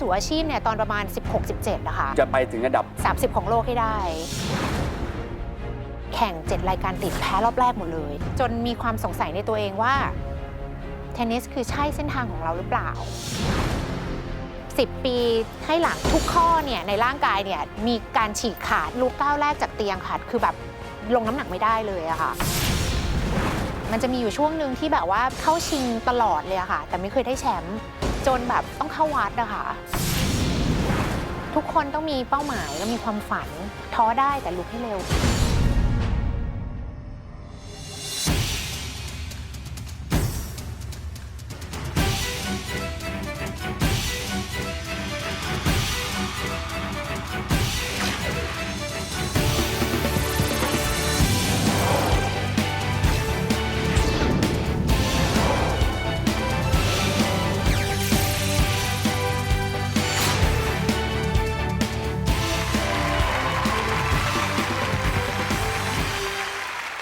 สู่อาชีพเนี่ยตอนประมาณ 16-17 นะคะ จะไปถึงอันดับ 30 ของโลกให้ได้ แข่ง 7 รายการติดแพ้รอบแรกหมดเลย จนมีความสงสัยในตัวเองว่า เทนนิสคือใช่เส้นทางของเราหรือเปล่า 10 ปีให้หลังทุกข้อเนี่ยในร่างกายเนี่ยมีการฉีกขาดลูกก้าวแรกจากเตียงขาดคือแบบลงน้ำหนักไม่ได้เลยอะค่ะมันจะมีอยู่ช่วงหนึ่งที่แบบว่าเข้าชิงตลอดเลยอะค่ะ แต่ไม่เคยได้แชมป์ จนแบบต้องเข้าวัดนะคะ ทุกคนต้องมีเป้าหมายและมีความฝัน ท้อได้แต่ลุกให้เร็ว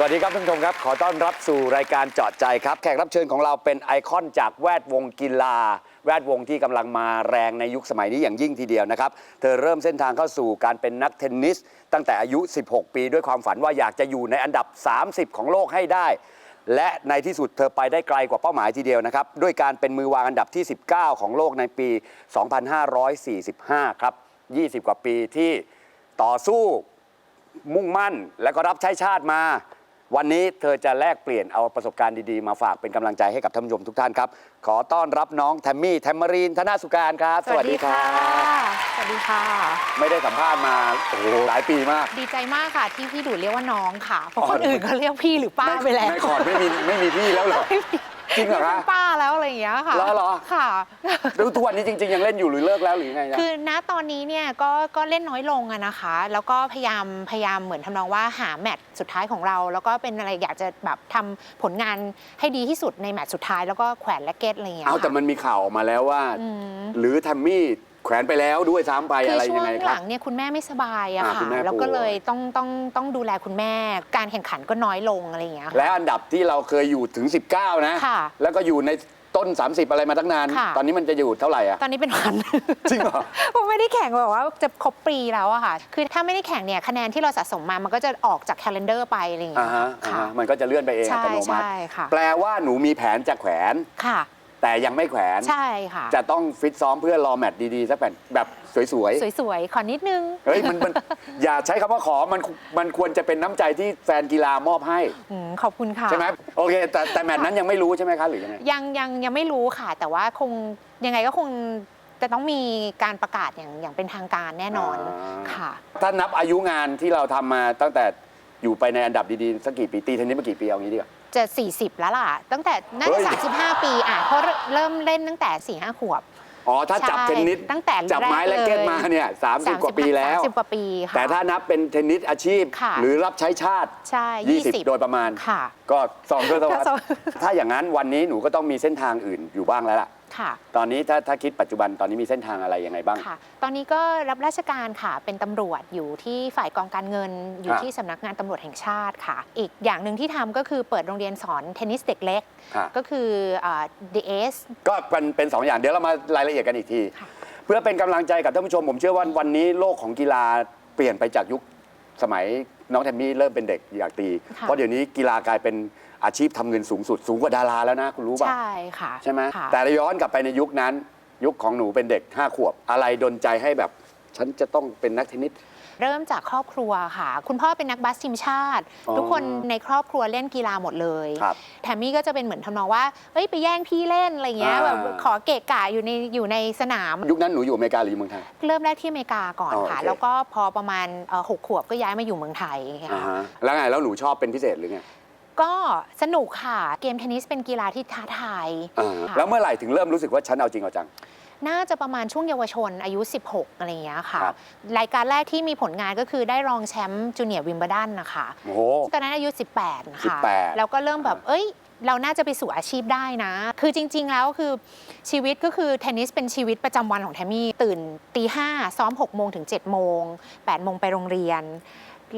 วัสดีครับท่านผู้ชมครับ ขอต้อนรับสู่รายการเจาะใจครับ แขกรับเชิญของเราเป็นไอคอนจากแวดวงกีฬา แวดวงที่กำลังมาแรงในยุคสมัยนี้อย่างยิ่งทีเดียวนะครับ เธอเริ่มเส้นทางเข้าสู่การเป็นนักเทนนิส ตั้งแต่อายุ 16 ปี ด้วยความฝันว่าอยากจะอยู่ในอันดับ 30 ของโลกให้ได้ และในที่สุดเธอไปได้ไกลกว่าเป้าหมายทีเดียวนะครับ ด้วยการเป็นมือวางอันดับที่ 19 ของโลกในปี 2545 ครับ 20 กว่าปีที่ต่อสู้มุ่งมั่นและก็รับใช้ชาติมา วันนี้เธอจะแลกเปลี่ยนเอาประสบการณ์ดีๆ มาฝากเป็นกำลังใจให้กับท่านผู้ชมทุกท่านครับ ขอต้อนรับน้องแทมมี่แทมมารีนธนาสุการครับ สวัสดีค่ะไม่ได้สัมภาษณ์มาโอ้โหหลายปีมาก ดีใจมากค่ะที่พี่ดูดเรียกว่าน้องค่ะ เพราะคนอื่นเขาเรียกพี่หรือป้าไปแล้วในคอร์ดไม่มีไม่มีพี่แล้วเหรอ จริงเหรอเป็คะนป้าแล้วอะไรอย่างเงี้ยค่ะเหรอเหรอ ค่ะ แล้วทุกวันนี้จริง ๆ ยังเล่นอยู่หรือเลิกแล้วหรือยังไงนะ คือณตอนนี้เนี่ยก็ก็เล่นน้อยลงอะนะคะ แล้วก็พยายามพยายามเหมือนทำนองว่าหาแมตช์สุดท้ายของเรา แล้วก็เป็นอะไรอยากจะแบบทำผลงานให้ดีที่สุดในแมตช์สุดท้ายแล้วก็แขวนและเก็ตอะไรอย่างเงี้ยเอาแต่ค่ะมันมีข่าวออกมาแล้วว่า อืม หรือแทมมี่ แขวนไปแล้วด้วยซ้ำไปคืออะไรช่ยัวงงไงคหรับ ลังเนี่ยคุณแม่ไม่สบายอะอ่าค่ะคุณแม่แล้วก็ป่วย เลยต้องต้องต้องดูแลคุณแม่ การแข่งขันก็น้อยลงอะไรอย่างเงี้ยค่ะ และอันดับที่เราเคยอยู่ถึง 19 นะ ค่ะแล้วก็อยู่ในต้น 30 อะไรมาตั้งนาน ค่ะ ตอนนี้มันจะอยู่เท่าไหร่อะ ตอนนี้เป็นพัน จริงเหรอ เพราะไม่ได้แข่งแบบว่าจะครบปีแล้วอะค่ะ คือถ้าไม่ได้แข่งเนี่ยคะแนนที่เราสะสมมามันก็จะออกจาก calendar ไปอะไรอย่างเงี้อ่ายฮะอ่าค่ะ ฮะมันก็จะเลื่อนไปเองอัใช่ตโนมัติ ใช่ค่ะ แปลว่าหนูมีแผนจะแขวน ค่ะ แต่ยังไม่แขวนใช่ค่ะ จะต้องฟิตซ้อมเพื่อรอแมตช์ดีๆสักแผ่นแบบสวยสวยๆ ขอนิดนึง ๆเฮ้ยมันมันอย่าใช้คำว่าขอมันมันควรจะเป็นน้ำใจที่แฟนกีฬามอบให้ อืมขอบคุณค่ะ ใช่ไหมโอเค แต่แต่แมตช์นั้นยังไม่รู้ใช่ไหมคะหรือยังไง ยังยังยังไม่รู้ค่ะ แต่ว่าคงยังไงก็คงจะต้องมีการประกาศอย่างอย่างเป็นทางการแน่นอนอ่า ค่ะ ถ้านับอายุงานที่เราทำมาตั้งแต่อยู่ไปในอันดับดีๆสักกี่ปีตีเทนนิสมากี่ปีเอางี้ดีกว่า จะ 40 แล้วล่ะ ตั้งแต่น่าเฮ้จะย35 ปีอะเพราะเริ่มเล่นตั้งแต่4ี่ห้าขวบ อ๋อ ถ้าจับใช่เทนนิสตั้งแต่จับไม้แรกและเก็ตเลยมาเนี่ยสามสิบกว่าปีแล้ว30กว่าปีค่ะแต่ถ้านับเป็นเทนนิสอาชีพค่ะหรือรับใช้ชาติใช่20โดยประมาณค่ะก็สองทศวรรทศวรษรษถ้าอย่างนั้นวันนี้หนูก็ต้องมีเส้นทางอื่นอยู่บ้างแล้วล่ะ ค่ะ ตอนนี้ถ้าถ้าคิดปัจจุบันตอนนี้มีเส้นทางอะไรยังไงบ้าง ค่ะ ตอนนี้ก็รับราชการค่ะ เป็นตำรวจอยู่ที่ฝ่ายกองการเงิน อยู่ค่ะที่สำนักงานตำรวจแห่งชาติค่ะ อีกอย่างหนึ่งที่ทำก็คือเปิดโรงเรียนสอนเทนนิสเด็กเล็ก ค่ะ ก็คืออ่า DS ก็เป็นเป็นสองอย่างเดี๋ยวเรามารายละเอียดกันอีกที ค่ะ เพื่อเป็นกำลังใจกับท่านผู้ชม ผมเชื่อว่าวันนี้โลกของกีฬาเปลี่ยนไปจากยุคสมัยน้องแทมมี่เริ่มเป็นเด็กอยากตี ค่ะ เพราะเดี๋ยวนี้กีฬากลายเป็น อาชีพทำเงินสูงสุดสูงกว่าดาราแล้วนะ คุณรู้ป่ะ ใช่ค่ะใช่ไหมค่ะ แต่ย้อนกลับไปในยุคนั้น ยุคของหนูเป็นเด็ก 5 ขวบ อะไรดนใจให้แบบ ฉันจะต้องเป็นนักเทนนิส เริ่มจากครอบครัวค่ะ คุณพ่อเป็นนักบาสทีมชาติ อ๋อทุกคนในครอบครัวเล่นกีฬาหมดเลยครับแถมมี่ก็จะเป็นเหมือนทำนองว่าเอ้ยไปแย่งพี่เล่นอะไรเงี้ยอ่า แบบขอเกะกะอยู่ในอยู่ในสนาม ยุคนั้นหนูอยู่อเมริกาหรืออยู่เมืองไทย เริ่มแรกที่อเมริกาก่อนอ๋อค่ะ โอเค แล้วก็พอประมาณเอ่อหกขวบก็ย้ายมาอยู่เมืองไทยอ่าค่ะฮะแล้วไงแล้วหนูชอบเป็นพิเศษหรือไง ก็สนุกค่ะ เกมเทนนิสเป็นกีฬาที่ท้าทายอ่าค่ะแล้วเมื่อไหร่ถึงเริ่มรู้สึกว่าฉันเอาจริงเอาจัง น่าจะประมาณช่วงเยาวชนอายุ 16 อะไรอย่างเงี้ยค่ะ ครับ รายการแรกที่มีผลงานก็คือได้รองแชมป์จูเนียร์วิมเบิลดันนะคะ โอ้โห ตอนนั้นอายุ 18 นะคะ18แล้วก็เริ่มแบบ เอ้ย เราน่าจะไปสู่อาชีพได้นะ คือจริง ๆ แล้วคือชีวิตก็คือเทนนิสเป็นชีวิตประจำวันของแทมมี่ ตื่นตีห้าซ้อม6โมงถึง7โมง8โมงไปโรงเรียน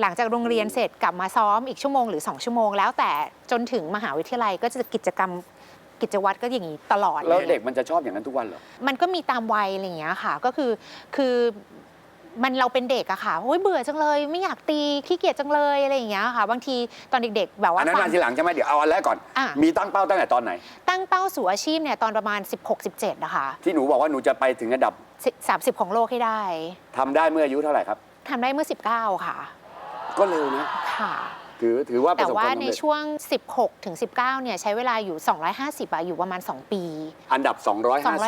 หลังจากโรงเรียนเสร็จกลับมาซ้อมอีกชั่วโมงหรือ 2 ชั่วโมง แล้วแต่จนถึงมหาวิทยาลัยก็จะกิจกรรมกิจวัตรก็อย่างนี้ตลอดแล้วยเด็กมันจะชอบอย่างนั้นทุกวันเหรอ มันก็มีตามวัยอะไรอย่างเงี้ยค่ะ ก็คือคือมันเราเป็นเด็กอะค่ะโอ้ยเบื่อจังเลย ไม่อยากตีขี้เกียจจังเลยอะไรอย่างเงี้ยค่ะ บางทีตอนเด็กๆ แบบว่าอันนั้นความามทีหลังใช่ไหมเดี๋ยวเอาอันแรกก่อนอะมีตั้งเป้าตั้งแต่ตอนไหน ตั้งเป้าสู่อาชีพเนี่ยตอนประมาณ 16-17 นะคะ ที่หนูบอกว่าหนูจะไปถึงอันดับ 30 ของโลกให้ได้ทำได้เมื่ออายุเท่าไหร่ครับทำได้เมื่อ 19 ค่ะ ก็เร็วนะ ค่ะ ถือถือว่าประแต่สบคว่าวามสำในเร็จช่วง 16 ถึง 19 เนี่ยใช้เวลาอยู่ 250อะอยู่ประมาณ 2 ปี อันดับ 250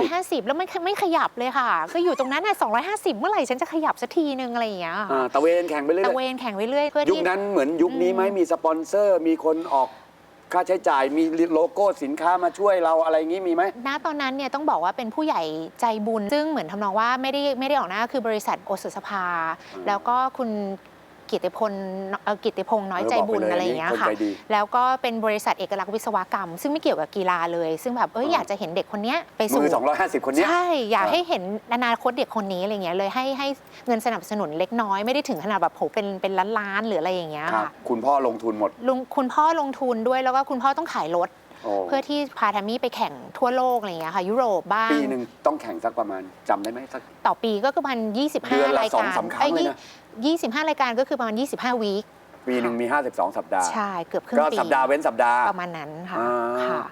250 แล้วไม่ไม่ขยับเลยค่ะ ก็อยู่ตรงนั้นน่ะ250 เมื่อไหร่ฉันจะขยับสักทีนึงอะไรอย่างเงี้ยอ่าค่ะตะเวนแข่งไปเรื่อตะยเวนแข่งไปเรื่อยเพื่อๆยุคที่ นั้นเหมือนยุคนี้ไหมอืมมีสปอนเซอร์ มีคนออกค่าใช้จ่ายมีโลโก้สินค้ามาช่วยเราอะไรอย่างนี้มีไหม ณตอนนั้นเนี่ยต้องบอกว่าเป็นผู้ใหญ่ใจบุญ ซึ่งเหมือนทำนองว่าไม่ได้ไม่ได้ออกหน้าคือบริษัทโอสถสภาอืมแล้วก็คุณ กิตติพลเอ่อกิตติพงษ์น้อยใจบุญเออบอกไปเลยอะไรอย่างเงี้ยคนค่ะใจดีแล้วก็เป็นบริษัทเอกลักษณ์วิศวกรรม ซึ่งไม่เกี่ยวกับกีฬาเลย ซึ่งแบบเอ้ยอืมอยากจะเห็นเด็กคนเนี้ยไปสู่ มือ250 คนเนี้ย ใช่ อยากอ่าให้เห็นอนาคตเด็กคนนี้อะไรเงี้ยเลยให้ให้เงินสนับสนุนเล็กน้อยไม่ได้ถึงขนาดแบบโหเป็นเป็นล้านล้านๆหรืออะไรอย่างเงี้ยครับ ค่ะคุณพ่อลงทุนหมด ลุงคุณพ่อลงทุนด้วยแล้วก็คุณพ่อต้องขายรถโอ้ เพื่อที่พาแทมมี่ไปแข่งทั่วโลกอะไรอย่างเงี้ยค่ะ ยุโรปบ้างปีหนึ่งต้องแข่งสักประมาณจำได้ไหมสัก ต่อปีก็คือประมาณเดือน25 ละรายสองการสามครั้งเลยนะ ยี่สิบห้ารายการก็คือประมาณ 25 วีคปีหนึ่งมี 52 สัปดาห์ ใช่เกือบครึ่งก็ปีสัปดาห์เว้นสัปดาห์ประมาณนั้นค่ะอ่าค่ะ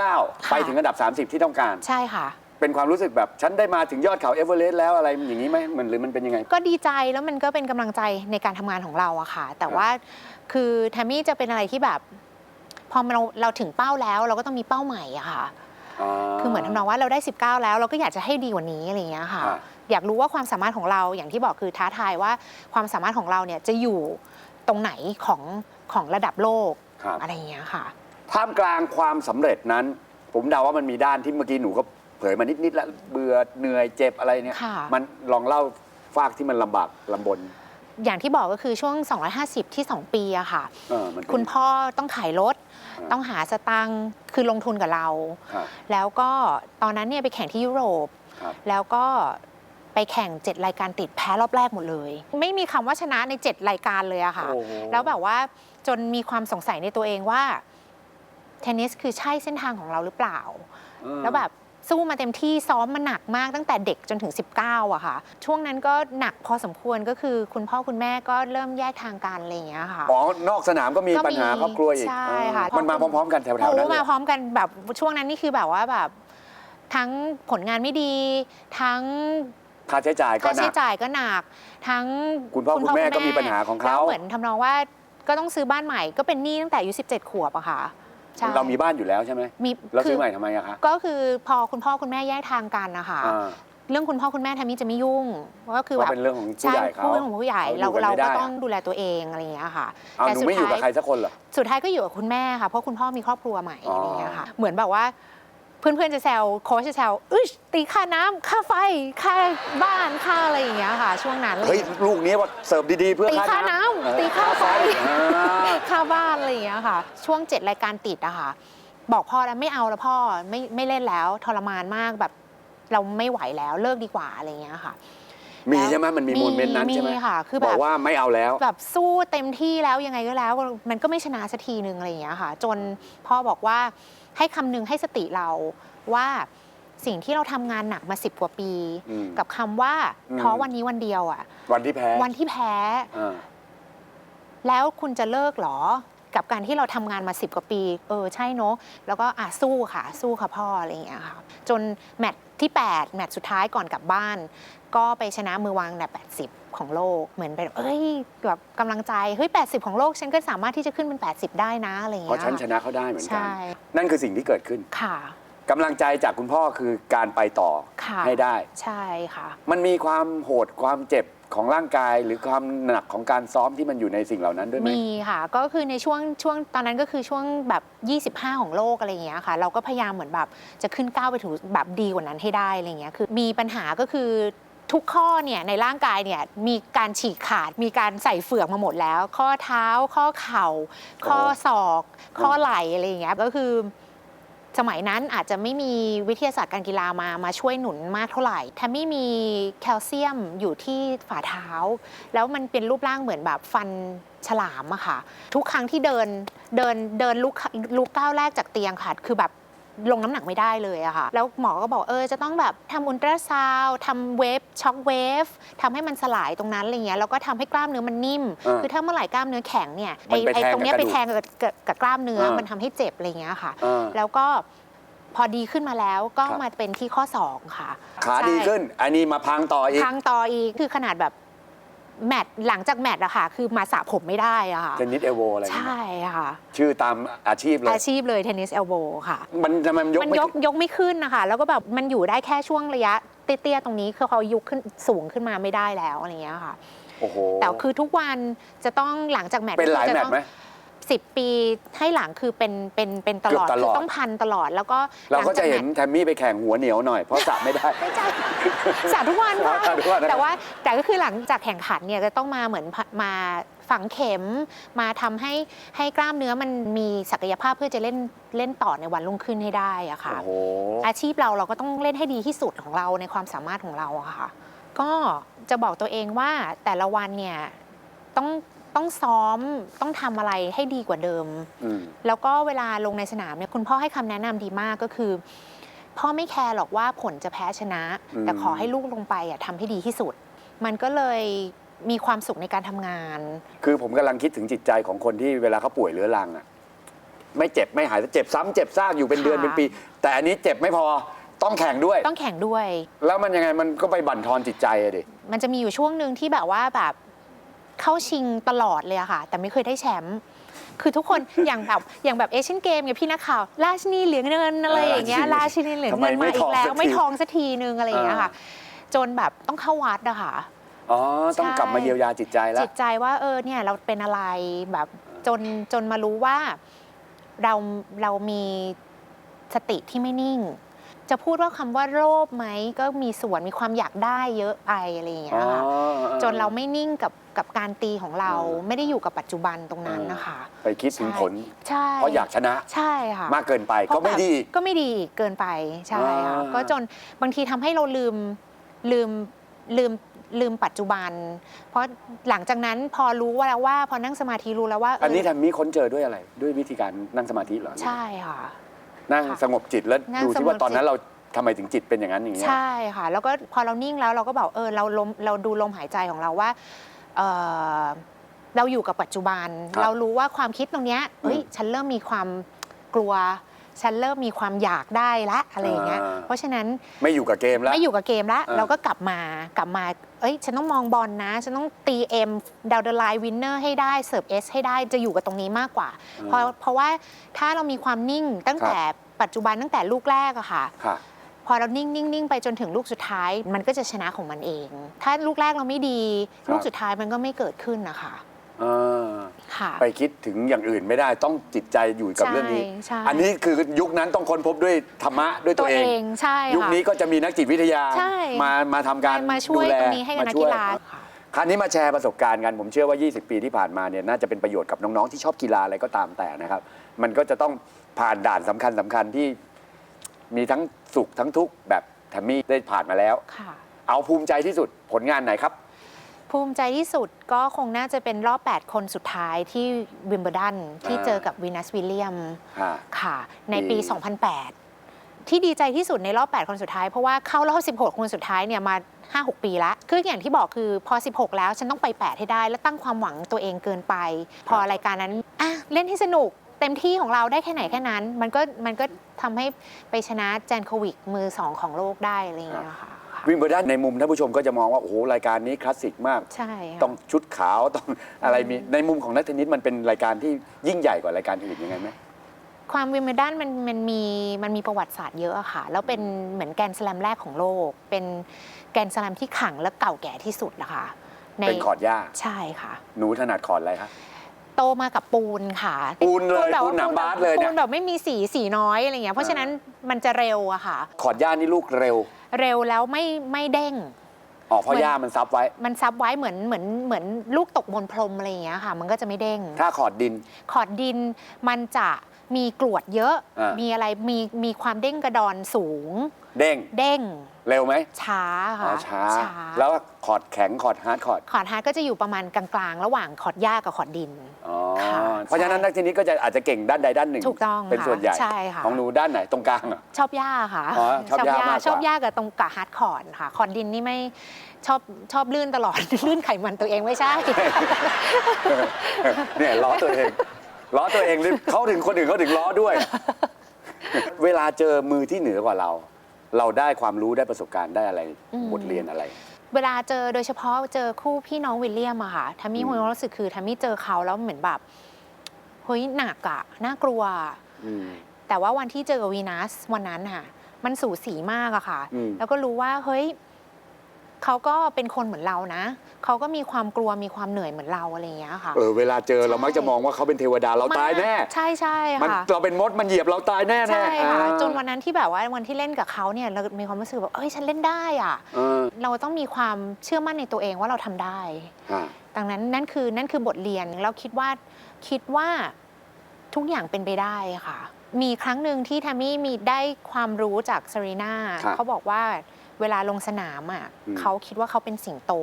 19ไปถึงอันดับ 30 ที่ต้องการ ใช่ค่ะ เป็นความรู้สึกแบบ ฉันได้มาถึงยอดเขาเอเวอเรสต์แล้วอะไรอย่างนี้ไหมมันหรือมันเป็นยังไง ก็ดีใจแล้วมันก็เป็นกำลังใจในการทำงานของเราอะค่ะ แต่ว่าคือแทมมี่จะเป็นอะไรที่แบบ พอเราเราถึงเป้าแล้วเราก็ต้องมีเป้าใหม่อะค่ะ คือเหมือนทำนองว่าเราได้ 19 แล้วเราก็อยากจะให้ดีกว่านี้อะไรอย่างเงี้ยค่ะอ่าอยากรู้ว่าความสามารถของเราอย่างที่บอกคือท้าทายว่าความสามารถของเราเนี่ยจะอยู่ตรงไหนของของระดับโลกครับ อะไรอย่างเงี้ยค่ะ ท่ามกลางความสำเร็จนั้น ผมเดาว่ามันมีด้านที่เมื่อกี้หนูก็เผยมานิดๆแล้วเบื่อเหนื่อยเจ็บอะไรเนี่ย ค่ะ มันลองเล่าฝากที่มันลำบากลำบนอย่างที่บอกก็คือช่วง 250 ที่ 2 ปีอะค่ะ เออมันเป็น คุณพ่อต้องขายรถอ่า ต้องหาสตังค์คือลงทุนกับเราครับแล้วก็ตอนนั้นเนี่ยไปแข่งที่ยุโรปครับแล้วก็ไปแข่ง 7 รายการติดแพ้รอบแรกหมดเลย ไม่มีคำว่าชนะใน 7 รายการเลยอะค่ะโอ้โหแล้วแบบว่าจนมีความสงสัยในตัวเองว่า เทนนิสคือใช่เส้นทางของเราหรือเปล่าเออแล้วแบบ สู้มาเต็มที่ซ้อมมาหนักมากตั้งแต่เด็กจนถึง 19อะค่ะ ช่วงนั้นก็หนักพอสมควรก็คือคุณพ่อคุณแม่ก็เริ่มแยกทางกันอะไรอย่างเงี้ยค่ะ อ๋อนอกสนามก็มีก็มีปัญหาครอบครัวอีกใช่ค่ะเออมันมาพร้อม ๆ กันแถวๆโอ้นั้นเลมายพร้อมกันแบบช่วงนั้นนี่คือแบบว่าแบบทั้งผลงานไม่ดี ทั้งค่าใช้จ่ายก็ค่าหนัใช้ก จ่ายก็หนัก ทั้งคุณพ่อคุณแม่ก็มีปัญหาของเขา แล้วเหมือนทำนองว่าก็ต้องซื้อบ้านใหม่ก็เป็นหนี้ตั้งแต่อายุ17 ขวบอะค่ะ ใช่ เรามีบ้านอยู่แล้วใช่ไหมมีแล้วซื้อคืใหม่ทำไมอะคะก็คือพอคุณพ่อคุณแม่แยกทางกันนะคะอ่า เรื่องคุณพ่อคุณแม่ทามิจะไม่ยุ่งก็คือเพแบบราะเป็นเรื่องของผู้ใหญ่เขาเรื่องของผู้ใหญ่เขาเราอยู่กันเราไม่ได้ ก็อะต้องดูแลตัวเองอะไรอย่างเงี้ยค่ะเอาหนูไม่อยู่กับใครสักคนเหรอ สุดท้ายก็อยู่กับคุณแม่ค่ะเพราะคุณพ่อมีครอบครัวใหม่อ๋ออ อะไรอย่างเงี้ยค่ะ เหมือนแบบว่า เพื่อนๆจะแซวโค้ชจะแซวอึชตีค่าน้ำค่าไฟ ค่าบ้านค่าอะไรอย่างเงี้ยค่ะ ช่วงนั้นเฮ้ยลูกนี้ว่าเสิร์ฟดีๆ เพื่อตีค่าน้ำเออตีค่าไฟอ่าค่าบ้านอะไรอย่างเงี้ยค่ะ ช่วงเจ็ดรายการติดอะค่ะ บอกพ่อแล้วไม่เอาแล้วพ่อไม่ไม่เล่นแล้วทรมานมากแบบเราไม่ไหวแล้วเลิกดีกว่าอะไรอย่างเงี้ยค่ะมีใช่ไหมมันมีมีโมเมนต์นั้นใช่ไหมมีค่ะคือแบบบอกว่าไม่เอาแล้ว แบบสู้เต็มที่แล้วยังไงก็แล้ว มันก็ไม่ชนะสักทีนึงอะไรอย่างเงี้ยค่ะ จนพ่อบอกว่า ให้คำนึงให้สติเราว่าสิ่งที่เราทำงานหนักมาสิบกว่าปี อืม กับคำว่าอืมท้อวันนี้วันเดียวอะวันที่แพ้วันที่แพ้ อ่า แล้วคุณจะเลิกเหรอ กับการที่เราทำงานมาสิบกว่าปี เออใช่เนอะแล้วก็อะสู้ค่ะ สู้ค่ะพ่ออะไรอย่างเงี้ยค่ะจนแมตช์ที่ 8 แมตช์สุดท้ายก่อนกลับบ้าน ก็ไปชนะมือวางอันดับ 80 ของโลกเหมือนเป็นเอ้ยแบบกำลังใจเฮ้ย 80 ของโลกฉันก็สามารถที่จะขึ้นเป็น 80 ได้นะอะไรอย่างเพเงี้ราะยฉันชนะเขาได้เหมือนกัน ใช่นั่นคือสิ่งที่เกิดขึ้น ค่ะ กำลังใจจากคุณพ่อคือการไปต่อค่ะให้ได้ ใช่ค่ะ มันมีความโหดความเจ็บของร่างกาย หรือความหนักของการซ้อมที่มันอยู่ในสิ่งเหล่านั้นด้วยไหม มีค่ะ ก็คือในช่วงช่วงตอนนั้นก็คือช่วงแบบ 25 ของโลกอะไรอย่างเงี้ยค่ะ เราก็พยายามเหมือนแบบจะขึ้นก้าวไปถึงแบบดีกว่านั้นให้ได้อะไรอย่างเงี้ย คือมีปัญหาก็คือทุกข้อเนี่ยในร่างกายเนี่ยมีการฉีกขาด มีการใส่เฟือกมาหมดแล้ว ข้อเท้าข้อเข่า ข้อศอก ข้อไหล่อะไรอย่างเงี้ย ก็คือ สมัยนั้นอาจจะไม่มีวิทยาศาสตร์การกีฬามามาช่วยหนุนมากเท่าไหร่แทมมี่มีแคลเซียมอยู่ที่ฝ่าเท้า แล้วมันเป็นรูปร่างเหมือนแบบฟันฉลามอะค่ะ ทุกครั้งที่เดินเดินเดินลุกลุกก้าวแรกจากเตียงค่ะ คือแบบ ลงน้ำหนักไม่ได้เลยอะค่ะ แล้วหมอก็บอกเออจะต้องแบบทำอุลตราซาวด์ทำเวฟช็อคเวฟทำให้มันสลายตรงนั้นอะไรเงี้ยแล้วก็ทำให้กล้ามเนื้อมันนิ่มเออคือถ้าเมื่อไหร่กล้ามเนื้อแข็งเนี่ยมันไอ้ไปไอ้แทงตรงเนี้ยกับไปกระดูกแทงกับกับกับกล้ามเนื้อเออมันทำให้เจ็บอะไรเงี้ยค่ะเออแล้วก็พอดีขึ้นมาแล้วก็ครับ มาเป็นที่ข้อ 2 ค่ะขาใช่ดีขึ้น อันนี้มาพังต่ออีกทางต่ออีกคือขนาดแบบ แมตช์หลังจากแมตช์อะค่ะ คือมาสระผมไม่ได้อะค่ะ เทนนิสเอลโบอะไรอย่างเงี้ยใช่ค่ะ ชื่อตามอาชีพเลย อาชีพเลยเทนนิสเอลโบค่ะ มันทำไมมันยกมันไม่ยกยกไม่ขึ้นนะคะ แล้วก็แบบมันอยู่ได้แค่ช่วงระยะเตี้ยๆตรงนี้คือเขายุกขึ้นสูงขึ้นมาไม่ได้แล้วอะไรอย่างเงี้ยค่ะ โอ้โห แต่คือทุกวันจะต้องหลังจากแมตช์เป็นหลายจะแมตต้ช์องไหม สิบปีให้หลังคือเป็นเป็นเป็นตลอดเกือบตลอด คือต้องพันตลอดแล้วก็เราก็จะเห็นลังแทมมี่ไปแข่งหัวเหนียวหน่อยเพราะสระไม่ได้จากแมตช์สาทุกวันค่ะสาทุกวันนะครับ แต่ว่าแต่ก็คือหลังจากแข่งขันเนี่ยจะต้องมาเหมือนมาฝังเข็ม มาทำให้ให้กล้ามเนื้อมันมีศักยภาพเพื่อจะเล่นเล่นต่อในวันรุ่งขึ้นให้ได้อะค่ะ โอ้โห อาชีพเราเราก็ต้องเล่นให้ดีที่สุดของเราในความสามารถของเราอะค่ะ ก็จะบอกตัวเองว่าแต่ละวันเนี่ยต้อง ต้องซ้อมต้องทำอะไรให้ดีกว่าเดิม อืม แล้วก็เวลาลงในสนามเนี่ยคุณพ่อให้คำแนะนำดีมากก็คือ พ่อไม่แคร์หรอกว่าผลจะแพ้ชนะ อืม แต่ขอให้ลูกลงไปอะทำให้ดีที่สุด มันก็เลยมีความสุขในการทำงาน คือผมกำลังคิดถึงจิตใจของคนที่เวลาเขาป่วยเรื้อรังอะไม่เจ็บไม่หายแต่เจ็บซ้ำเจ็บซากอยู่เป็นเดือนค่ะ เป็นปี แต่อันนี้เจ็บไม่พอต้องแข่งด้วย ต้องแข่งด้วย แล้วมันยังไงมันก็ไปบั่นทอนจิตใจอะดิ มันจะมีอยู่ช่วงหนึ่งที่แบบว่าแบบ เข้าชิงตลอดเลยอะค่ะ แต่ไม่เคยได้แชมป์คือทุกคน อย่างแบบอย่างแบบเอเชียนเกมไงพี่นักข่าวราชินีเหลืองเงินอะไรอย่างเงี้ยราราชิชินีนีเหลืองทำไมเงินไม่มาอีทอกงแล้สัวกไม่ทีทองสักทีนึงอะไรอย่างเงี้ยค่ะ จนแบบต้องเข้าวัดอะค่ะอ๋อต้องใช่กลับมาเยียวยาจิตใจแล้วจิตใจว่าเออเนี่ยเราเป็นอะไรแบบจนจนมารู้ว่าเราเรามีสติที่ไม่นิ่ง จะพูดว่าคำว่าโลภไหมก็มีส่วนมีความอยากได้เยอะไปอะไรอย่างเงี้ยค่ะจนเราไม่นิ่งกับกับการตีของเราเออไม่ได้อยู่กับปัจจุบันตรงนั้นนะคะ ไปคิดถึงผลใช่เพราะอยากชนะใช่ค่ะมากเกินไปเพราะก็ไม่แบบดีก็ไม่ดีเกินไปใช่ค่ะอ่าก็จนบางทีทำให้เราลืมลืมลืมลืมปัจจุบัน เพราะหลังจากนั้นพอรู้ว่าแล้วว่า พอนั่งสมาธิรู้แล้วว่าเอันนี้แทมมี่ค้นเจอด้วยอะไร ด้วยวิธีการนั่งสมาธิเหรอใช่ค่ะ นั่งค่ะสงบจิตแล้วนั่งดูที่ว่าสงบจิต ตอนนั้นเราทำไมถึงจิตเป็นอย่างนั้นอย่างเงี้ย ใช่ค่ะ แล้วก็พอเรานิ่งแล้วเราก็บอกเออเราลมเราดูลมหายใจของเราว่าเออเราอยู่กับปัจจุบัน ครับเรารู้ว่าความคิดตรงเนี้ยเฮ้ยอืมฉันเริ่มมีความกลัว ฉันเริ่มมีความอยากได้ละอะไรอย่างเงี้ยอ่า เพราะฉะนั้น ไม่อยู่กับเกมแล้ว ไม่อยู่กับเกมละอ่าเราก็กลับมากลับมา เอ้ยฉันต้องมองบอลนะ ฉันต้องตีเอ็มดาวเดอร์ไลน์วินเนอร์ให้ได้เสิร์ฟเอสให้ได้จะอยู่กับตรงนี้มากกว่า เพราะเพราะว่าถ้าเรามีความนิ่งตั้งแต่ปัจจุบันตั้งแต่ลูกแรกอะค่ะ ค่ะ พอเรานิ่งนิ่งนิ่งไปจนถึงลูกสุดท้าย มันก็จะชนะของมันเอง ถ้าลูกแรกเราไม่ดีครับลูกสุดท้ายมันก็ไม่เกิดขึ้นนะคะ เออค่ะ ไปคิดถึงอย่างอื่นไม่ได้ต้องจิตใจอยู่กับใช่เรื่องนี้ใช่ อันนี้คือยุคนั้นต้องค้นพบด้วยธรรมะด้วยตัตัววเอเอง งใช่ยุคค่ะ นี้ก็จะมีนักจิตวิทยาใช่ มามาทำการมาช่วยดูแลตรงนี้ให้กับนักมช่กีวยฬาค่ะ คราวนี้มาแชร์ประสบการณ์กัน ผมเชื่อว่า 20 ปีที่ผ่านมาเนี่ยน่าจะเป็นประโยชน์กับน้อง ๆ ที่ชอบกีฬาอะไรก็ตามแต่นะครับ มันก็จะต้องผ่านด่านสำคัญสคัญๆที่มีทั้งสุขทั้งทุกข์แบบแทมมี่ได้ผ่านมาแล้ว ค่ะ เอาภูมิใจที่สุดผลงานไหนครับ ภูมิใจที่สุดก็คงน่าจะเป็นรอบ 8 คนสุดท้ายที่วิมเบ r ร์ดันที่อ่าเจอกับวีนัสวิลเลียมอ่าค่ะ ในปีดี2008 ที่ดีใจที่สุดในรอบ 8 คนสุดท้าย เพราะว่าเข้ารอบ 16 คนสุดท้ายเนี่ยมา 5-6 ปีละคืออย่างที่บอกคือพอ 16 แล้วฉันต้องไป 8 ให้ได้ แล้วตั้งความหวังตัวเองเกินไป พอรายการนั้นอะเล่นให้สนุกเต็มที่ของเราได้แค่ไหนแค่นั้น มันก็มันก็ทำให้ไปชนะแจนโควิกมือ2ของโลกได้อะไรอย่างเงี้ยค่ะค่ะ วิมเบิลดันในมุมท่านผู้ชมก็จะมองว่าโอ้โหรายการนี้คลาสสิกมาก ใช่ค่ะ ต้องชุดขาวต้องอะไรมีในมุมของนักเทนนิสมันเป็นรายการที่ยิ่งใหญ่กว่ารายการอื่นยังไงไหม ความวิมเบลดันมันมันมีมันมีประวัติศาสตร์เยอะอะค่ะ แล้วเป็นเหมือนแกรนด์สแลมแรกของโลก เป็นแกรนด์สแลมที่ขลังและเก่าแก่ที่สุดนะคะในเป็นคอร์ดหญ้า ใช่ค่ะ หนูถนัดคอร์ดอะไรคะโตมากับปูนค่ะปูนเลยแบบปูนหนังบาสเลยเนี่ยปูนแบบไม่มีสีสีน้อยอะไรเงี้ยเพราะฉะนั้นมันจะเร็วอะค่ะคอร์ดหญ้านี่ลูกเร็วเร็วแล้วไม่ไม่เด้ง อ๋อเพราะเหมือนหญ้ามันซับไว้ มันซับไว้เหมือนเหมือนเหมือนลูกตกบนพรมอะไรอย่างเงี้ยค่ะ มันก็จะไม่เด้ง ถ้าคอร์ดดิน ขอดดินมันจะมีกรวดเยอะ อ่ามี มีอะไรมีมีความเด้งกระดอนสูง เด้ง เด้ง เร็วไหมช้าอ๋ค่ะอช้า แล้วคอร์ดแข็งคอร์ดฮาร์ดคอร์ดคอร์ดฮาร์ดก็จะอยู่ประมาณกลางๆ ระหว่างคอร์ดหญ้ากับคอร์ดดิน อ๋อค่ะเพราะฉะนั้นนักเทนนิสก็จะอาจจะเก่งด้านใดด้านหนึ่ง ถูกต้องเป็นค่ะส่วนใหญ่ใช่ค่ะ ของหนูด้านไหนตรงกลางเหรอ ชอบหญ้าค่ะอ๋อชอบหญ้ามากกว่า ชอบหญ้ากับตรงกับฮาร์ดคอร์ดค่ะ คอร์ดดินนี่ไม่ชอบชอบลื่นตลอด ลื่นไขมันตัวเองไม่ใช่ เนี่ยล้อตัวเองล้อตัวเองนี่เขาถึงคนอื่นเขาถึงล้อด้วย เวลาเจอมือที่เหนือกว่าเรา เราได้ความรู้ได้ประสบการณ์ได้อะไรอืม บทเรียนอะไร เวลาเจอโดยเฉพาะเจอคู่พี่น้องวิลเลียมอะค่ะทามี่อืม ความรู้สึกคือทามี่เจอเขาแล้วเหมือนแบบเฮ้ยหนักอะน่ากลัวอืม แต่ว่าวันที่เจอกับวีนัสวันนั้นค่ะ มันสูสีมากอะค่ะ อืม แล้วก็รู้ว่าเฮ้ย เขาก็เป็นคนเหมือนเรานะ เขาก็มีความกลัวมีความเหนื่อยเหมือนเราอะไรอย่างเงี้ยค่ะ เออเวลาเจอเรามักจะมองว่าเขาเป็นเทวดาเราตายแน่ใช่ใช่มันค่ะ เราเป็นมดมันเหยียบเราตายแน่แน่ใช่ค่ะ อ่าจนวันนั้นที่แบบว่าวันที่เล่นกับเขาเนี่ยเรามีความรู้สึกแบบเอ้ยฉันเล่นได้อะ เออเราต้องมีความเชื่อมั่นในตัวเองว่าเราทำได้ อ่า ดังนั้นนั่นคือนั่นคือบทเรียนเราคิดว่าคิดว่าทุกอย่างเป็นไปได้ค่ะ มีครั้งหนึ่งที่ทามี่มีได้ความรู้จากซารีนาครับ เขาบอกว่า เวลาลงสนามอะอืมเขาคิดว่าเขาเป็นสิงโต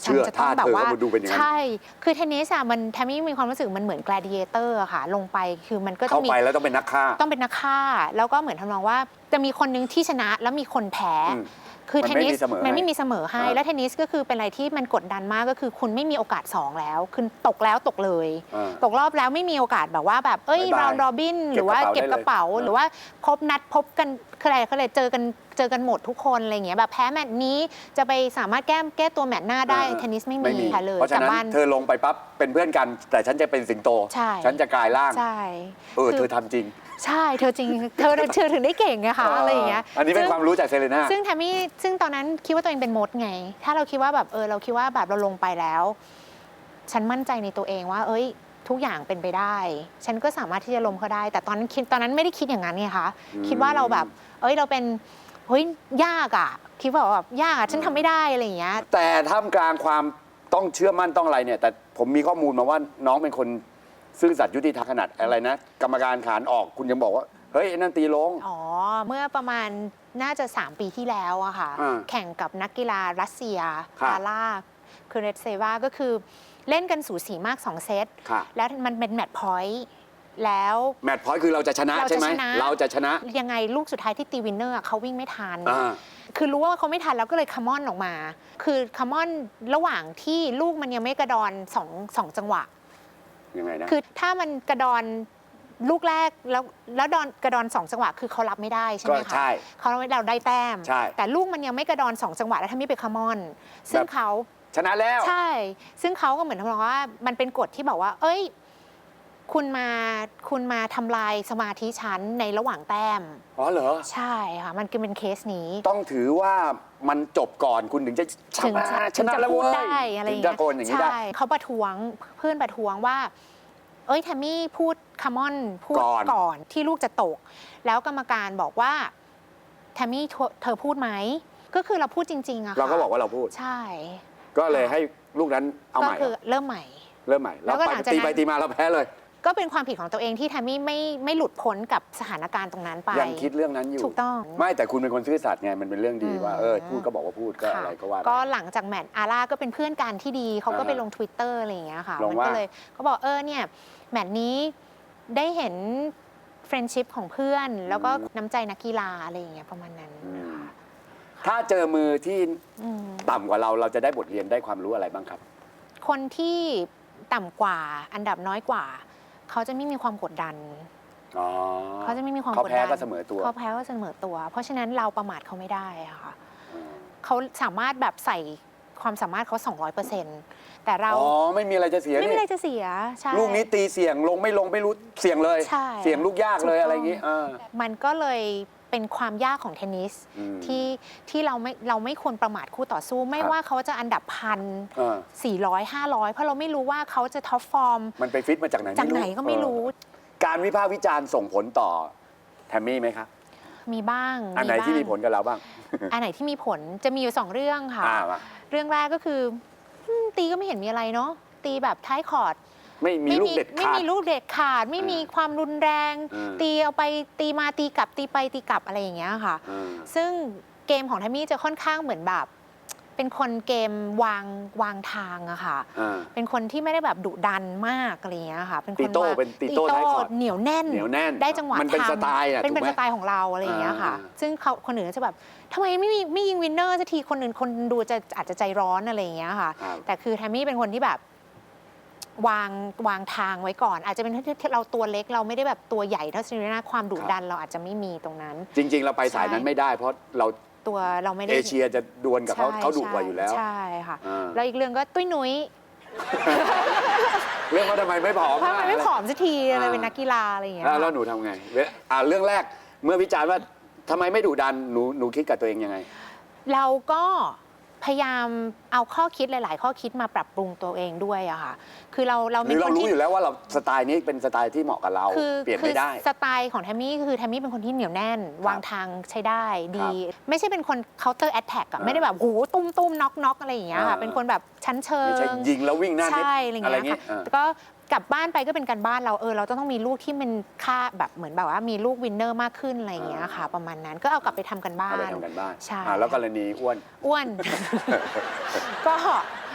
เชื่อท่าเธอเขามาดูเป็นอย่างนั้น ใช่ คือเทนนิสอะมันทามี่มีความรู้สึกมันเหมือน gladiator อะค่ะ ลงไปคือมันก็ต้เข้าองมี ไปแล้วต้องเป็นนักฆ่า ต้องเป็นนักฆ่า แล้วก็เหมือนทำนองว่าจะมีคนหนึงที่ชนะแล้วมีคนแพ้ อืม คือมันเทนไม่นิสมีเสมอมันให้ไม่มีเสมอให้อ่าแล้วเทนนิสก็คือเป็นอะไรที่มันกดดันมากก็คือคุณไม่มีโอกาสสองแล้วคือตกแล้วตกเลยอ่าตกรอบแล้วไม่มีโอกาสแบบว่าแบบเอ้ยบ๊ายบายราวดอบินเก็บหรือว่ากระเป๋าเก็บกระเป๋าได้เลยหรือว่าพบนัดพบกันคืออะไรเขาเลยเจอกันเจอกันหมดทุกคนอะไรอย่างเงี้ยแบบแพ้แมตช์นี้จะไปสามารถแก้แก้ตัวแมตช์หน้าได้อ่าเทนนิสไม่ไม่มีมีค่ะเลยเพราะฉะกลับนั้นบ้านเธอลงไปปั๊บเป็นเพื่อนกัน แต่ฉันจะเป็นสิงโตใช่ฉันจะกลายร่าง ใช่ เออคือเธอทำจริง ใช่เธอจริงเธอเธอถึงได้เก่งไงคะอะไรอย่างเงี้ยอันนี้เป็นซึ่งความรู้จากเซเลน่าซึ่งแทมมี่ซึ่งตอนนั้นคิดว่าตัวเองเป็นมดไง ถ้าเราคิดว่าแบบเออเราคิดว่าแบบเราลงไปแล้ว ฉันมั่นใจในตัวเองว่า เอ้ย ทุกอย่างเป็นไปได้ ฉันก็สามารถที่จะล้มเขาได้ แต่ตอนนั้นคิดตอนนั้นไม่ได้คิดอย่างนั้นไงคะอืมคิดว่าเราแบบ เอ้ยเราเป็นเฮ้ยยากอะคิดว่าแบบยากอะฉันทำไม่ได้อะไรอย่างเงี้ยแต่ท่ามกลางความต้องเชื่อมั่นต้องอะไรเนี่ย แต่ผมมีข้อมูลมาว่าน้องเป็นคน ซื่อสัตย์ยุติธรรมขนาดอะไรนะ กรรมการขานออกคุณยังบอกว่า เฮ้ยไอ้นั่นตีลง อ๋อ เมื่อประมาณน่าจะ 3 ปีที่แล้วอะค่ะ อ่าแข่งกับนักกีฬารัสเซียครับอาล่าคือเรตเซวาก็คือเล่นกันสูสีมาก 2 เซต ค่ะ แล้วมันเป็นแมตช์พอยต์แล้ว แมตช์พอยต์คือเราจะชนะเราจะใช่ไหม ชนะ เราจะชนะ ยังไงลูกสุดท้ายที่ตีวินเนอร์อะเขาวิ่งไม่ทัน อ่า คือรู้ว่าเขาไม่ทันแล้วก็เลยคัมมอนออกมา คือคัมมอนระหว่างที่ลูกมันยังไม่กระดอนสองสองจังหวะ ยังไงนะ คือถ้ามันกระดอนลูกแรกแล้วแล้วดอนกระดอนสองจังหวะคือเขารับไม่ได้ใช่ไหมก็คะใช่เขาเราเราได้แต้ม ใช่ แต่ลูกมันยังไม่กระดอนสองจังหวะแล้วถ้าไม่ไปคัมมอน ซึ่งแบบเขา ชนะแล้ว ใช่ ซึ่งเขาก็เหมือนทำนองว่ามันเป็นกฎที่บอกว่า เอ้ย คุณมา คุณมาทำลายสมาธิฉันในระหว่างแต้ม อ๋อเหรอ ใช่ค่ะ มันคือเป็นเคสนี้ ต้องถือว่า มันจบก่อนคุณถึงจะชถึงนะจะชนะแล้วพูดเว้ยได้อะไรอถึย่างงจะเงี้ยโกนอย่างนี้ได้ ใช่เขาประท้วงเพื่อนประท้วงว่า เอ้ยแทมมี่พูดคัมมอนพูดก่อน ก่อนที่ลูกจะตก แล้วกรรมการบอกว่าแทมมี่เธอพูดไหมก็คือเราพูดจริงๆอะค่ะเราก็บอกว่าเราพูด ใช่ก็เลยให้ลูกนั้นเอาก็ใหม่ คือเริ่มใหม่ เริ่มใหม่ แล้แล้ววก็ไปหลังจากตีนั้น ไปตีมาเราแพ้เลย ก็เป็นความผิดของตัวเองที่แทมมี่ไม่ไม่หลุดพ้นกับสถานการณ์ตรงนั้นไป ยังคิดเรื่องนั้นอยู่ ถูกต้อง ไม่แต่คุณเป็นคนซื่อสัตย์ไงมันเป็นเรื่องดีอืมว่าเออพูดก็บอกว่าพูดก็ค่ะอะไรก็ว่าไป ก็หลังจากแมตช์อาร่าก็เป็นเพื่อนกันที่ดีเขาก็อ่าฮะไปลง Twitter อะไรอย่างเงี้ยค่ะลงมันว่าก็เลยเขาบอกเออเนี่ยแมตช์นี้ได้เห็นเฟรนชิพของเพื่อน แล้วก็น้ำใจนักกีฬาอะไรอย่างเงี้ยประมาณนั้นนะคะถ้าเจอมือที่อืม ต่ำกว่าเราเราจะได้บทเรียนได้ความรู้อะไรบ้างครับ คนที่ต่ำกว่าอันดับน้อยกว่า เขาจะไม่มีความกดดัน อ๋อเขาจะไม่มีความเขากดแพ้ดันก็เสมอตัว เขาแพ้ก็เสมอตัว เพราะฉะนั้นเราประมาทเขาไม่ได้อะค่ะอืมเขาสามารถแบบใส่ความสามารถเขา 200%แต่เรา อ๋อ ไม่มีอะไรจะเสียไม่มีนี่อะไรจะเสีย ใช่ ลูกนี้ตีเสี่ยงลงไม่ลงไม่รู้เสี่ยงเลย ใช่ เสี่ยงลูกยากเลยถูกต้องอะไรอย่างงี้อ่ามันก็เลย เป็นความยากของเทนนิสอืม ที่ที่เราไม่เราไม่ควรประมาทคู่ต่อสู้ ไม่ครับว่าเขาจะอันดับพันอ่าสี่ร้อยห้าร้อยเพราะเราไม่รู้ว่าเขาจะท็อปฟอร์มมันไปฟิตมาจากไหนจากไหนก็ไม่รู้ เออการวิพากษ์วิจารณ์ส่งผลต่อแทมมี่ไหมครับ มีบ้างอันไหนบ้างที่มีผลกับเราบ้าง อันไหนที่มีผลจะมีอยู่สองเรื่องค่ะ อ่ามา เรื่องแรกก็คืออืมตีก็ไม่เห็นมีอะไรเนาะตีแบบท้ายคอร์ด ไม่มีลูกเด็ดไม่ขาด มีลูกเด็ดขาด ไม่มีความรุนแรง อืม ตีเอาไปตีมาตีกลับตีไปตีกลับอะไรอย่างเงี้ยค่ะอืมซึ่งเกมของแทมมี่จะค่อนข้างเหมือนแบบ เป็นคนเกมวางวางทางอะค่ะ อ่า เป็นคนที่ไม่ได้แบบดุดันมากอะไรอย่างเงี้ยค่ะ เป็นคตีนโต้วางเป็นตีโต้ท้ายคอร์ตเหนียวแน่น เหนียวแน่นได้จังหวะมันเป็นทำสไตล์อะเป็นเป็นถูกไหมสไตล์ของเราอะไรอย่างเงี้ยค่ะ อ่า ซึ่งเขาคนอื่นก็จะแบบทำไมไม่มีไม่ยิงวินเนอร์สักทีคนอื่นคนดูจะอาจจะใจร้อนอะไรอย่างเงี้ยค่ะ ครับ แต่คือแทมมี่เป็นคนที่แบบ วางวางทางไว้ก่อน อาจจะเป็นที่เราตัวเล็กเราไม่ได้แบบตัวใหญ่เท่าซิริน่าความดุดันเราอาจจะไม่มีตรงนั้น จริง ๆ เราไปสายนั้นไม่ได้ เพราะเราตัวเราไม่ได้เอเชียจะดวลกับเขาใช่เขาดุกว่าอยู่แล้ว ใช่ค่ะอ่า แล้วอีกเรื่องก็ตุ้ยนุ้ยเรื่องว่าทำไมไม่ผอมเพราะมันไม่ผอมสักทีอะไรอ่าเป็นนักกีฬาอะไรอย่างเงี้ยแล้วแล้วค่ะหนูทำไงเวลอ่าเรื่องแรกเมื่อวิจารณ์ว่าทำไมไม่ดุดันหนูหนูคิดกับตัวเองยังไง เราก็ พยายามเอาข้อคิดหลาย ๆ ข้อคิดมาปรับปรุงตัวเองด้วยอะค่ะ คือเราเราหเป็รืนอคเรานรู้ที่อยู่แล้วว่าเราสไตล์นี้เป็นสไตล์ที่เหมาะกับเรา คือเปลี่ยนคืไม่ได้ สไตล์ของแทมมี่คือแทมมี่เป็นคนที่เหนียวแน่น วางทางใช้ได้ดีครับไม่ใช่เป็นคน counter attack อะอ่าไม่ได้แบบโหตุ้มตุ้มน็อกน็อกอะไรอย่างเงี้ยค่ะอ่า เป็นคนแบบชั้นเชิง ไม่ใช่ยิงแล้ววิ่งหน้านิดใช่อะไรอย่างอะไรเงี้ยเงี้ค่ะยอ่าแล้วก็ กลับบ้านไปก็เป็นการบ้านเราเออเราต้องมีลูกที่มันค่าแบบเหมือนแบบว่ามีลูกวินเนอร์มากขึ้นอะไรอย่างเงี้ยค่ะ ประมาณนั้นก็เอากลับไปทำกันบ้าเอาไปน ทำกันบ้านใช่ อ่าแล้วกรณีอ้วน อ้วน ก็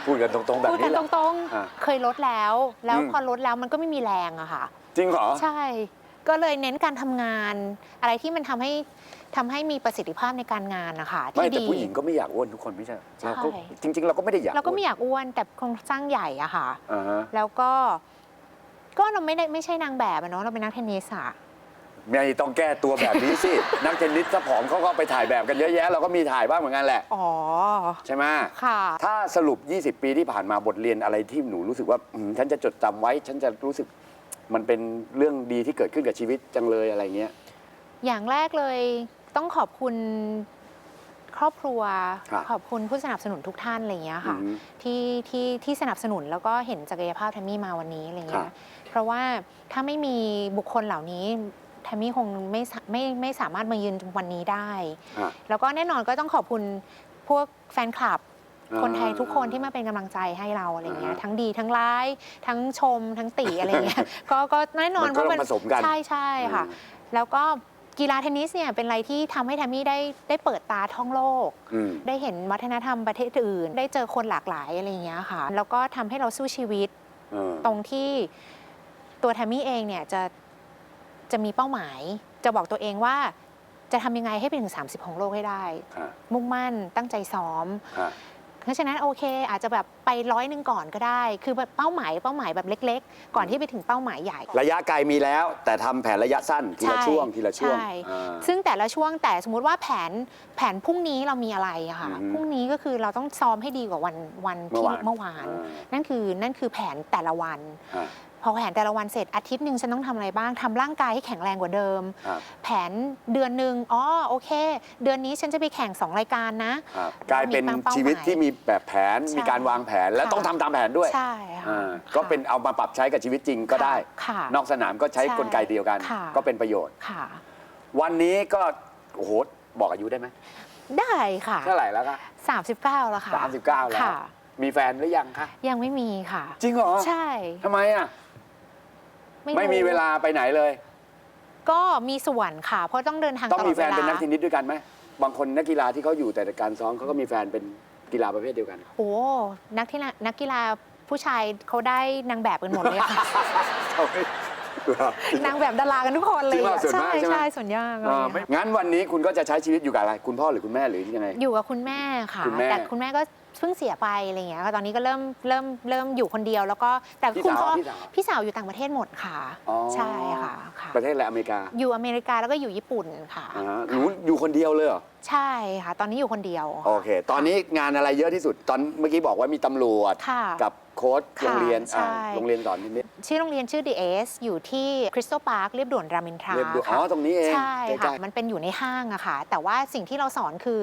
พูดกันตรงๆแบบพูดนี้กันแหตละ รงอ่าๆเคยลดแล้ว แล้วอืม พอลดแล้วมันก็ไม่มีแรงอะค่ะ จริงเหรอ ใช่ ก็เลยเน้นการทำงาน อะไรที่มันทำให้ทำให้มีประสิทธิภาพในการงานนะคะไม่ที่แต่ดี ผู้หญิงก็ไม่อยากอ้วนทุกคนไม่ใช่ใช่เราก็จริง ๆ เราก็ไม่ได้อยากเราก็ไม่อ้วนอยากอ้วนแต่โครงสร้างใหญ่อะค่ะ อ่าฮะ แล้วก็ ก็เราไม่ได้ไม่ใช่นางแบบอะเนาะเราเป็นนักเทนนิสอะ ไม่ต้องแก้ตัวแบบนี้สิ นักเทนนิสถ้าผอมเขาก็ไปถ่ายแบบกันเยอะแยะ เราก็มีถ่ายบ้างเหมือนกันแหละ อ๋อ ใช่ไหมค่ะ ถ้าสรุป 20 ปีที่ผ่านมาบทเรียนอะไรที่หนูรู้สึกว่าอืมฉันจะจดจำไว้ ฉันจะรู้สึกมันเป็นเรื่องดีที่เกิดขึ้นกับชีวิตจังเลยอะไรเงี้ย อย่างแรกเลยต้องขอบคุณครอบครัว ครับขอบคุณผู้สนับสนุนทุกท่านอะไรอย่างเงี้ยค่ะ อืมที่ที่ที่สนับสนุนแล้วก็เห็นศักยภาพแทมมี่มาวันนี้อะไรเงี้ครัยบ เพราะว่าถ้าไม่มีบุคคลเหล่านี้แทมมี่คงไม่สาไม่ไม่สามารถมายืนวันนี้ได้อะแล้วก็แน่นอนก็ต้องขอบคุณพวกแฟนคลับอ่าคนไทยทุกคนที่มาเป็นกำลังใจให้เราอะไรเงี้ยอ่าทั้งดีทั้งร้าย ทั้งชม ทั้งติอะไรเงี้ย ก็ก็แน่นอนมันก็ต้องผสมกัน ใช่ใช่ค่ะ แล้วก็กีฬาเทนนิสเนี่ยเป็นอะไรที่ทำให้แทมมี่ได้ได้เปิดตาท่องโลก อืม ได้เห็นวัฒนธรรมประเทศอื่น ได้เจอคนหลากหลายอะไรอย่างเงี้ยค่ะ แล้วก็ทำให้เราสู้ชีวิตเออตรงที่ ตัวแทมมี่เองเนี่ยจะจะมีเป้าหมาย จะบอกตัวเองว่าจะทำยังไงให้ไปถึง 30 ของโลกให้ได้ค่ะมุ่งมั่นตั้งใจซ้อมค่ะเพราะฉะนั้นโอเค อาจจะแบบไปร้อยหนึ่งก่อนก็ได้ คือแบบเป้าหมายเป้าหมายแบบเล็ก ๆ ก่อนที่ไปถึงเป้าหมายใหญ่ ระยะไกลมีแล้ว แต่ทำแผนระยะสั้นทีละใช่ช่วงทีละช่วงใช่ อ่า ซึ่งแต่ละช่วงแต่สมมุติว่าแผนแผนพรุ่งนี้เรามีอะไรอะค่ะอือฮึ พรุ่งนี้ก็คือเราต้องซ้อมให้ดีกว่าวันวันเมื่อที่วานเมื่อวานอ่านั่นคือนั่นคือแผนแต่ละวัน อ่า พอแผนแต่ละวันเสร็จอาทิตย์หนึ่งฉันต้องทำอะไรบ้างทำร่างกายให้แข็งแรงกว่าเดิมครับแผนเดือนหนึ่งอ๋อโอเค เดือนนี้ฉันจะไปแข่ง 2 รายการนะครับกลายเป็นมีเป้าหมายชีวิตที่มีแบบแผนใช่มีการวางแผนและค่ะต้องทำตามแผนด้วยใช่ค่ะอ่าก็เป็นเอามาปรับใช้กับชีวิตจริงก็ได้ค่ะนอกสนามก็ใช้ใช่กลไกเดียวกันค่ะก็เป็นประโยชน์ค่ะ วันนี้ก็โอ้โหบอกอายุได้ไหมได้ค่ะเท่าไหร่แล้วคะ39แล้วค่ะสามสิบเก้าแล้วค่ะมีแฟนหรือยังคะยังไม่มีค่ะ จริงเหรอ ใช่ทำไมอะ รู้ไม่มีเวลาไปไหนเลย ก็มีส่วนค่ะ เพราะต้องเดินทางตต้องลอมีดแฟเวนเป็นนัลากเทนนิสด้วยกันไหมบางคนนักกีฬาที่เขาอยู่แต่การซ้อมเขาก็มีแฟนเป็นกีฬาประเภทเดียวกัน โอ้นักที่นักกีฬาผู้ชายเขาได้นางแบบกันหมดเลยค่ะนางแบบดารากันทุกคนเลยจริงป่ะอะส่วนมากใช่ไหม ใช่ส่วนยากเออไม่งั้นวันนี้คุณก็จะใช้ชีวิตอยู่กับอะไร คุณพ่อหรือคุณแม่หรือยังไง อยู่กับคุณแม่ค่ะ คุณแม่ แต่คุณแม่ก็เพิ่งเสียไปอะไรอย่างเงี้ยค่ะตอนนี้ก็เริ่มเริ่มเริ่มอยู่คนเดียว แล้วก็แต่พี่คุณสาวพ่อพี่สาว พี่สาวอยู่ต่างประเทศหมดค่ะ อ๋อใช่ค่ะค่ะประเทศอะไรอเมริกาอยู่อเมริกาแล้วก็อยู่ญี่ปุ่นค่ะ อ่าฮะหนูอยู่คนเดียวเลยเหรอ ใช่ค่ะ ตอนนี้อยู่คนเดียว โอเค ตอนนี้งานอะไรเยอะที่สุด ตอนเมื่อกี้บอกว่ามีตำรวจ ค่ะกับโค้ชค่ะโรงเรียนใช่อ่าโรงเรียนสอนนิดชื่อโรงเรียนชื่อ The S อยู่ที่คริสตัลพาร์คเรียบด่วนรามอินทราเรียบด่วนอ๋ค่ะ อตรงนี้เองใช่ใกค่ะ ล้มันเป็นอยู่ในห้างอะค่ะ แต่ว่าสิ่งที่เราสอนคือ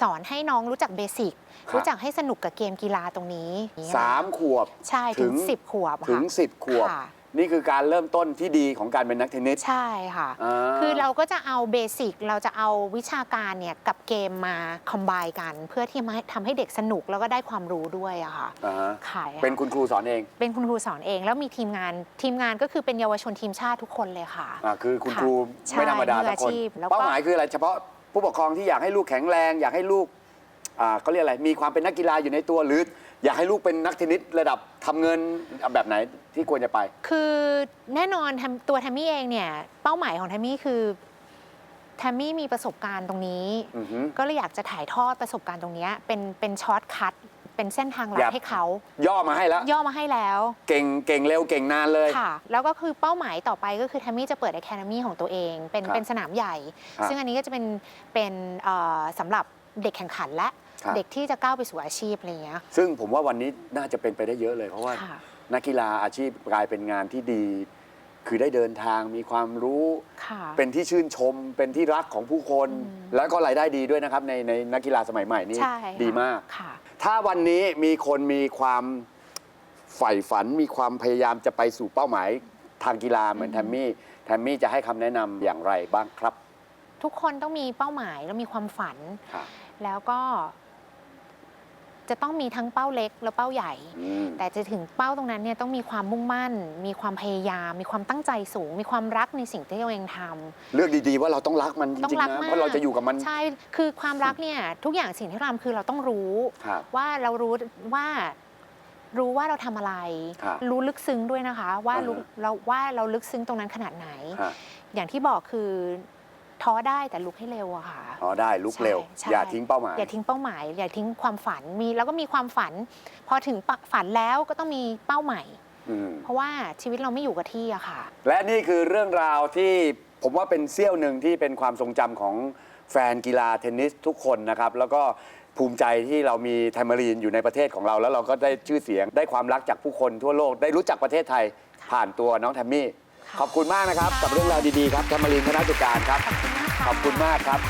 สอนให้น้องรู้จักเบสิกค รับรู้จักให้สนุกกับเกมกีฬาตรงนี้ๆสามขวบใช่ถึงถึงสิบขวบอะถึงค่ะสิบขวบค่ะนี่คือการเริ่มต้นที่ดีของการเป็นนักเทนนิสใช่ค่ะอ่าคือเราก็จะเอาเบสิกเราจะเอาวิชาการเนี่ยกับเกมมาคอมไบกัน เพื่อที่มาทำให้เด็กสนุกแล้วก็ได้ความรู้ด้วยอะค่ะอ่าฮะขายอะเป็นคุณครูสอนเอง เป็นคุณครูสอนเองแล้วมีทีมงานทีมงานก็คือเป็นเยาวชนทีมชาติทุกคนเลยค่ะอ่าคือคุณค่ะครูใช่ไม่ธรรมดามือทุกคนอาชีพแล้วก็เป้าหมายคืออะไรเฉพาะผู้ปกครองที่อยากให้ลูกแข็งแรง อยากให้ลูก อ่าเขาเรียกอะไรมีความเป็นนักกีฬาอยู่ในตัว หรืออยากให้ลูกเป็นนักเทนนิสระดับทำเงินแบบไหนที่ควรจะไป คือแน่นอนแทมตัวแทมมี่เองเนี่ย เป้าหมายของแทมมี่คือแทมมี่มีประสบการณ์ตรงนี้ อือฮึก็เลยอยากจะถ่ายทอดประสบการณ์ตรงเนี้ยเป็นเป็นช็อตคัทเป็นเส้นทางลัอยาดกให้เขาย่อมาให้แล้วย่อมาให้แล้ว เก่งเก่งเร็วเก่งนานเลย ค่ะ แล้วก็คือเป้าหมายต่อไปก็คือแทมมี่จะเปิด Academy ของตัวเอง เป็นครับเป็นสนามใหญ่ ครับซึ่งอันนี้ก็จะเป็นเป็นเอ่อสำหรับเด็กแข่งขันและ ครับ เด็กที่จะก้าวไปสู่อาชีพอะไรอย่างเงี้ย ซึ่งผมว่าวันนี้น่าจะเป็นไปได้เยอะเลย เพราะว่าค่ะนักกีฬาอาชีพกลายเป็นงานที่ดี คือได้เดินทางมีความรู้ ค่ะ เป็นที่ชื่นชม เป็นที่รักของผู้คน อืม แล้วก็รายได้ดีด้วยนะครับในในนักกีฬาสมัยใหม่นี่ใช่ค่ะดีมาก ค่ะ ถ้าวันนี้มีคนมีความใฝ่ฝันมีความพยายามจะไปสู่เป้าหมายทางกีฬาเหมือนแทมมี่แทมมี่จะให้คำแนะนำอย่างไรบ้างครับทุกคนต้องมีเป้าหมายแล้วมีความฝันครับแล้วก็ จะต้องมีทั้งเป้าเล็กและเป้าใหญ่อืมแต่จะถึงเป้าตรงนั้นเนี่ยต้องมีความมุ่งมั่น มีความพยายาม มีความตั้งใจสูง มีความรักในสิ่งที่ตัวเองทำเลือกดีๆว่าเราต้องรักมันจต้องริงรัๆกนะมากเพราะเราจะอยู่กับมันใช่คือความรักเนี่ยทุกอย่างสิ่งที่เราทำคือเราต้องรู้ครับว่าเรารู้ว่ารู้ว่าเราทำอะไรครับรู้ลึกซึ้งด้วยนะคะ ว่ารู้อ่าฮะเราว่าเราลึกซึ้งตรงนั้นขนาดไหนฮะอย่างที่บอกคือ ท้อได้แต่ลุกให้เร็วอะค่ะ อ๋อได้ลุกเร็ว ใช่ อย่าทิ้งเป้าหมาย อย่าทิ้งเป้าหมาย อย่าทิ้งความฝันมีแล้วก็มีความฝัน พอถึงปะฝันแล้วก็ต้องมีเป้าหมายอืม เพราะว่าชีวิตเราไม่อยู่กับที่อะค่ะ และนี่คือเรื่องราวที่ผมว่าเป็นเสี้ยวหนึ่งที่เป็นความทรงจำของแฟนกีฬาเทนนิสทุกคนนะครับ แล้วก็ภูมิใจที่เรามีไทมารีนอยู่ในประเทศของเรา แล้วเราก็ได้ชื่อเสียงได้ความรักจากผู้คนทั่วโลกได้รู้จักประเทศไทยผ่านตัวน้องแทมมี่ค่ะขอบคุณมากนะครับค่ะกับเรื่องราวดีๆครับแทมารีนธนสุการครับ ขอบคุณมากครับ